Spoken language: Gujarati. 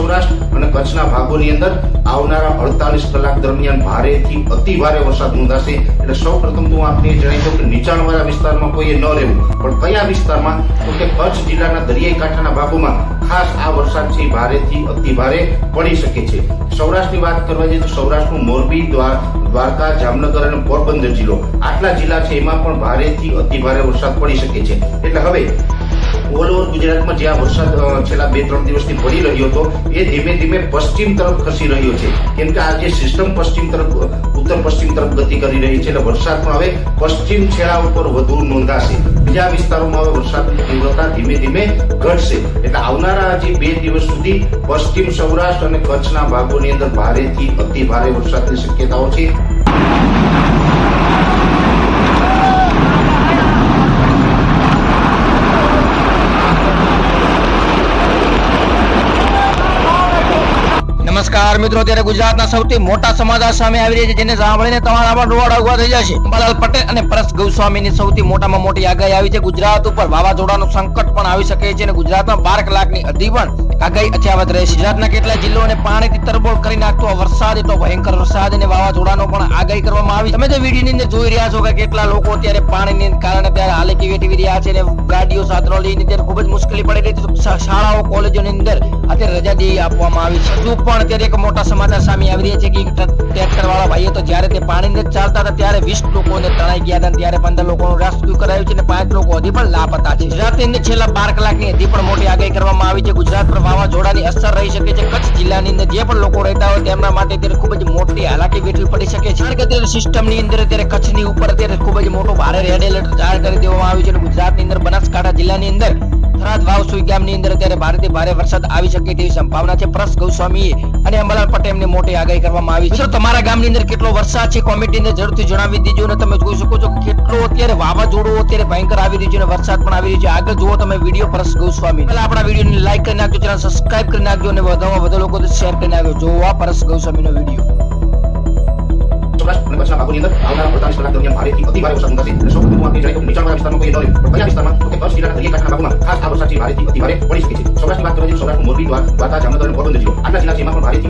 સૌરાષ્ટ્ર અને કચ્છના ભાગોની અંદર આવનારા અડતાલીસ કલાક દરમિયાન ભારેથી અતિ ભારે વરસાદ નોંધાશે. એટલે સૌ પ્રથમ તો આપને જણાવી દઉં કે નીચાણવાળા વિસ્તારમાં કોઈએ ન રહેવું. પણ કયા વિસ્તારમાં? તો કે કચ્છ જિલ્લાના દરિયાઈ કાંઠાના ભાગોમાં ખાસ આ વરસાદ છે ભારેથી અતિ ભારે પડી શકે છે. સૌરાષ્ટ્રની વાત કરવા જઈએ તો સૌરાષ્ટ્રનું મોરબી દ્વારકા, જામનગર અને પોરબંદર જિલ્લો આટલા જિલ્લા છે એમાં પણ ભારેથી અતિ ભારે વરસાદ પડી શકે છે. એટલે હવે ગુજરાતમાં જ્યાં વરસાદ છેલ્લા બે, ત્રણ દિવસથી પડી રહ્યો હતો, એ ધીમે ધીમે પશ્ચિમ તરફ ખસી રહ્યો છે. કેમ કે આ જે સિસ્ટમ પશ્ચિમ તરફ, ઉત્તર પશ્ચિમ તરફ ગતિ કરી રહી છે, એટલે વરસાદ પણ હવે પશ્ચિમ છેડા ઉપર વધુ નોંધાશે. બીજા વિસ્તારોમાં હવે વરસાદની તીવ્રતા ધીમે ધીમે ઘટશે. એટલે આવનારા હજી બે દિવસ સુધી પશ્ચિમ સૌરાષ્ટ્ર અને કચ્છના ભાગોની અંદર ભારેથી અતિ ભારે વરસાદની શક્યતાઓ છે. નમસ્કાર મિત્રો, અત્યારે ગુજરાતના સૌથી મોટા સમાચાર સામે આવી રહ્યા છે, જેને સાંભળીને તમારા પણ રોવાડા ઊભા થઈ જશે. અંબાલાલ પટેલ અને પરસ ગૌસ્વામીની સૌથી મોટામાં મોટી આગાહી આવી છે. ગુજરાત ઉપર વાવાઝોડાનું સંકટ પણ આવી શકે છે અને ગુજરાતમાં બાર કલાકની અધી પણ આગાહી અથાવત રહેશે. ગુજરાતના કેટલા જિલ્લાઓને પાણીથી તરબોળ કરી નાખતો વરસાદ એટલો ભયંકર વરસાદ અને વાવાઝોડાનો પણ આગાહી કરવામાં આવી તમે જે વિડીયોની અંદર જોઈ રહ્યા છો કે કેટલા લોકો અત્યારે પાણીની કારણે ત્યારે હાલે કેવી રહ્યા છે અને ગાડીઓ સાધનો લઈને ત્યારે ખૂબ જ મુશ્કેલી પડી રહી છે. શાળાઓ, કોલેજોની અંદર અત્યારે રજા આપવામાં આવી છે. હજુ પણ અત્યારે એક મોટા સમાચાર સામે આવી રહ્યા છે કે ટ્રેક્ટર વાળા ભાઈઓ તો જ્યારે તે પાણીને ચાલતા હતા, ત્યારે વીસ લોકોને તણાઈ ગયા હતા. ત્યારે પંદર લોકોનું રેસ્ક્યુ કરાયું છે અને પાંચ લોકો હજી પણ લાપતા છે. ગુજરાતની અંદર છેલ્લા બાર કલાકની હજી પણ મોટી આગાહી કરવામાં આવી છે. ગુજરાત પર વાવાઝોડાની અસર રહી શકે છે. કચ્છ જિલ્લાની અંદર જે પણ લોકો રહેતા હોય તેમના માટે અત્યારે ખૂબ જ મોટી હાલાકી વેઠવી પડી શકે છે. કારણ કે અત્યારે સિસ્ટમની અંદર અત્યારે કચ્છની ઉપર અત્યારે ખૂબ જ મોટો ભારે રેડ એલર્ટ જાહેર કરી દેવામાં આવ્યું છે અને ગુજરાતની અંદર બનાસકાંઠા જિલ્લાની અંદર થરાદ વાવસુઈ ગામની અંદર અત્યારે ભારેથી ભારે વરસાદ આવી શકે તેવી સંભાવના છે. પ્રસ ગૌસ્વામીએ અને અંબાલાલ પટેલની મોટી આગાહી કરવામાં આવી. છે તમારા ગામની અંદર કેટલો વરસાદ છે? કોમેન્ટની અંદર જરૂરથી જણાવી દીજો અને તમે જોઈ શકો છો કેટલો અત્યારે વાવાઝોડું અત્યારે ભયંકર આવી રહ્યું છે અને વરસાદ પણ આવી રહ્યો છે. આગળ જુઓ તમે વીડિયો પ્રસ ગૌસ્વામી. પહેલા આપણા વિડીયોને લાઈક કરી નાખજો, ચેનલ સબસ્ક્રાઇબ કરી નાખજો અને વધારેમાં વધુ લોકો શેર કરી નાખજો. જોવા પરસ ગૌસ્વામીનો વીડિયો. અને કચ્છના ભાગોની અંદર આવનારા અડતાલીસ કલાક દરમિયાન ભારેથી અતિ ભારે વરસાદ નોંધાશે એટલે સૌ પ્રથમ હું આપને જણાવી દઉં કે નીચાણવાળા વિસ્તારમાં કોઈ ન રહેવું પણ કયા વિસ્તારમાં તો કે કચ્છ જિલ્લાના દરિયાઈ કાંઠાના ભાગોમાં ખાસ આ વરસાદ છે એ ભારેથી અતિ ભારે પડી શકે છે સૌરાષ્ટ્રની વાત કરવા જઈએ તો સૌરાષ્ટ્રનું મોરબી દ્વાર દ્વારકા જામનગર અને પોરબંદર જિલ્લો આટલા જિલ્લા છે એમાં પણ ભારેથી